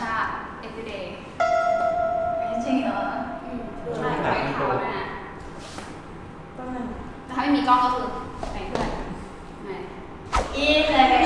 ชาติ everyday จริงเหรอใช่ไว้ท้าวยนะก็มันถ้าไม่มีกล้องก็คือไหนเพื่อนไหน อีเลย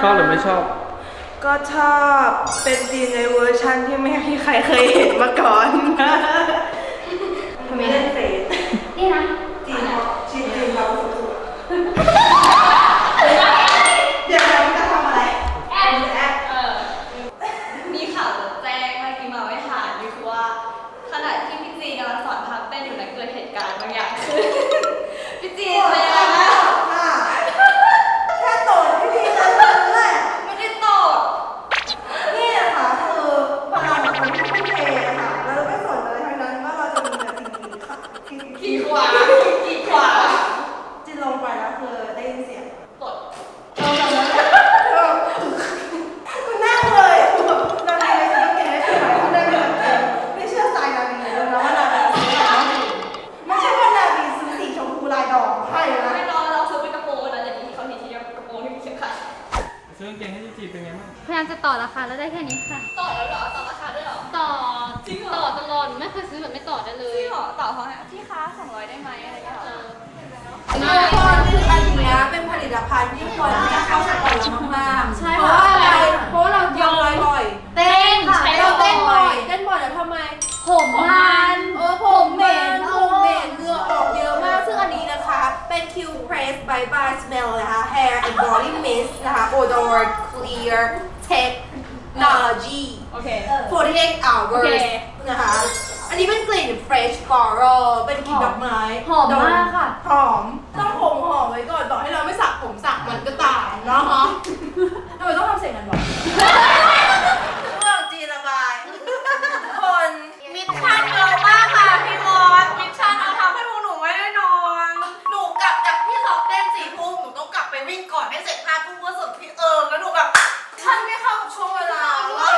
ชอบหรือไม่ชอบ ก็ชอบเป็นจีนในเวอร์ชันที่ไม่มีใครเคยเห็นมาก่อน ทำไมเล่นเฟซนี่นะ ต่อราคาแล้วได้แค่นี้ค่ะ ต่อแล้วเหรอ ต่อราคาด้วยเหรอ ต่อจริงเหรอ ต่อตลอดหนูไม่เคยซื้อแบบไม่ต่อได้เลจยริงเหรอต่อเขาเนี่ยพี่คะสองร้อยได้ไหมอะไรอย่างเงี้ยเหรอ ทุกคนคืออันเนี้ยเป็นผลิตภัณฑ์ที่ควรที่จะเข้าสปอนเรามากๆใช่เพราะค่ะ ว่าอะไรเพราะว่าเรายอมบ่อยเต้ Smell นะคะ Hair and Body Mist นะคะ Odor Clear Technology โอเค 48 โอ hours เค นะคะ อันนี้เป็นกลิ่น fresh floral เป็นกลิ่นดอกไม้หอมมากค่ะ หอม ต้องผมหอมไว้ก่อน บอกให้เราไม่สระผมสระมันก็ตามเนาะทำไมต้องทำเสียงกันวะเรื่องจีนระบาย คนมิชชั่นเยอะมากค่ะพี่มอสมิชชั่นเอาทำให้พวกหนูไม่ได้นอน หนูกลับจากที่ซ้อมเต้นสี่ทุ่มหนูต้องกลับไปวิ่งก่อนให้เสร็จห้าทุ่มเพื่อส่งพี่เอิงแล้วหนูแบบฉันไม่เข้ากับช่วงเวลาว่า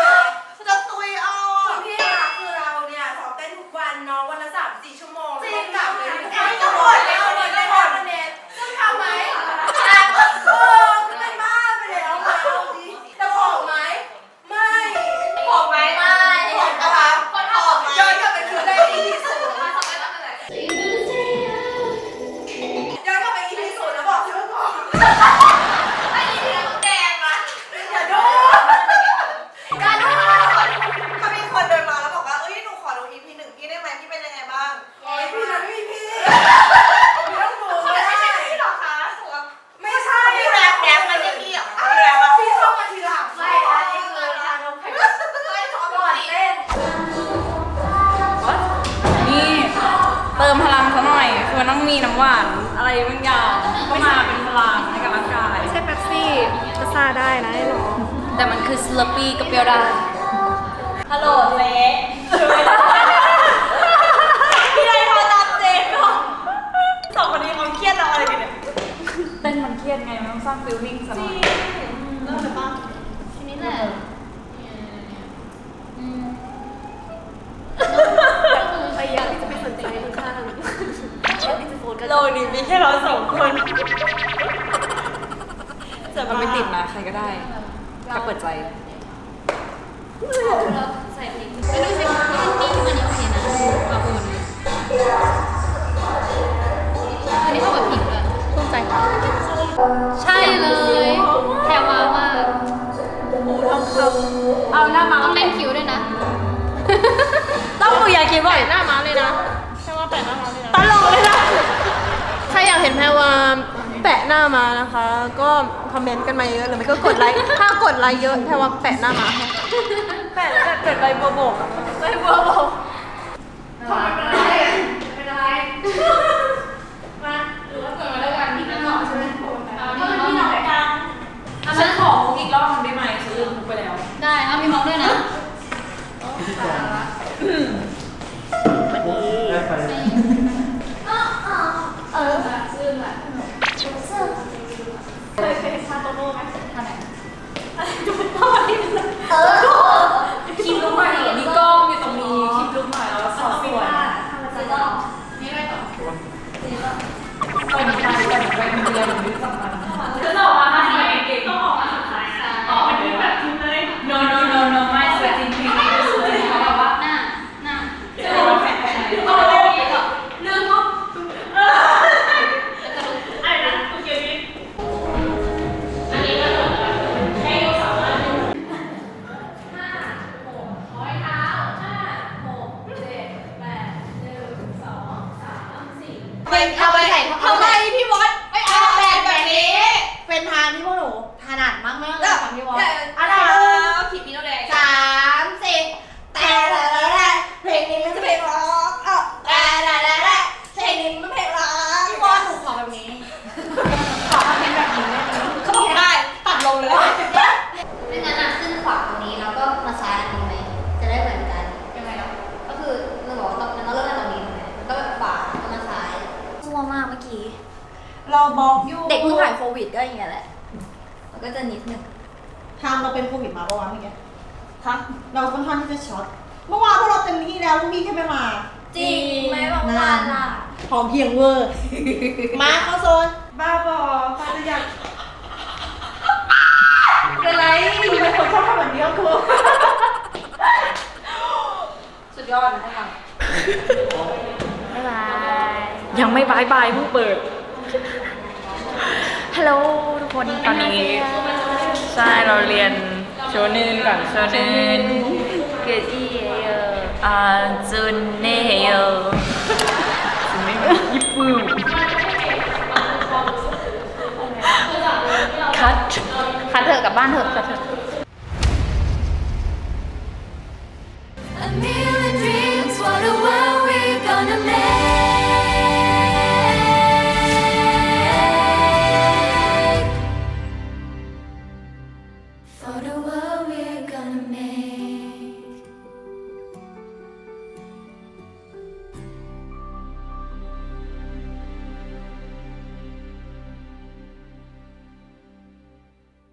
จะตุยออกพี่ค่ะคือเราเนี่ยซ้อมเต้นทุก วันละสามสี่ชั่วโมง ซาได้นะไอ้หรอแต่มันคือสลัปปี้กับเปรี้ยวได้ฮัลโหลเล็กพี่ไรเขาตามเจ๊ก่อนสองคนนี้เขาเครียดเราอะไรกันเนี่ยเต้นมันเครียดไง มันต้องสร้างฟิลลิ่งซะหน่อยเริ่มเลยปะทีนี้แหละอืมพยายามที่จะไม่สนใจข้างๆโลกนี้มีแค่เราสองคน จะมันไม่ติดนะใครก็ได้ถ้าเปิดใจ เราใส่พริกไม่รู้สินี่นี่มันโอเคนะบางคนอันนี้เข้ากับพริกเลยภูมิใจค่ะใช่เลยแพรวามากเอาหน้ามาต้องเล่นคิ้วด้วยนะ ต้องมือยาคิดว่าหน้าม้าเลยนะตลกเลยนะ ใครอยากเห็นแพรวา แปะหน้ามานะคะ ก็คอมเมนต์กันมาเยอะหรือไม่ก็กดไลค์ ถ้ากดไลค์เยอะแพรวาแปะหน้ามาให้แปดแล้วเกิดใบบัวบกอะใบบัวบกฉันขอมุกอีกรอบหนึงได้ไหมฉันลืมมุกไป Hello. เอาไปใส่ทำไมพี่วอดไม่เอาแบบแบบนี้ เป็นทางที่พวกหนูถนัดมากๆเลยค่ะพี่วอลอะอะไรไรขีดพี่โนแดง วมากเมื่อกี้ เราบอกอยู่เด็กเพิ่งผ่านโควิดก็อย่างเงี้ยแหละ มันก็จะนิดนึงทำเราเป็นโควิดมาปะวะเมื่อกี้คะเราค่อนข้างที่จะช็อต เมื่อวานพวกเราเต็มที่แล้วพวกพี่แค่ไม่มา จริงไหมบอกว่าล่ะพร้อมเพรียงเวอร์ มาเข้าโซน บ้าบอฟ้าจะอยากเป็นไรเป็นคนชอบทำแบบนี้ก็คือสุดยอดนะให้ฟังบ๊ายบาย ยังไม่บายบายเพิ่งเปิด ฮัลโหลทุกคนตอนนี้ ใช่เราเรียนโชนึนก่อนโชนึนเกดอี้เอออ่าจุนเนเยจุนเนเยญี่ปุ่นคัดคัดเถอะกลับบ้านเถอะคัดเถอะ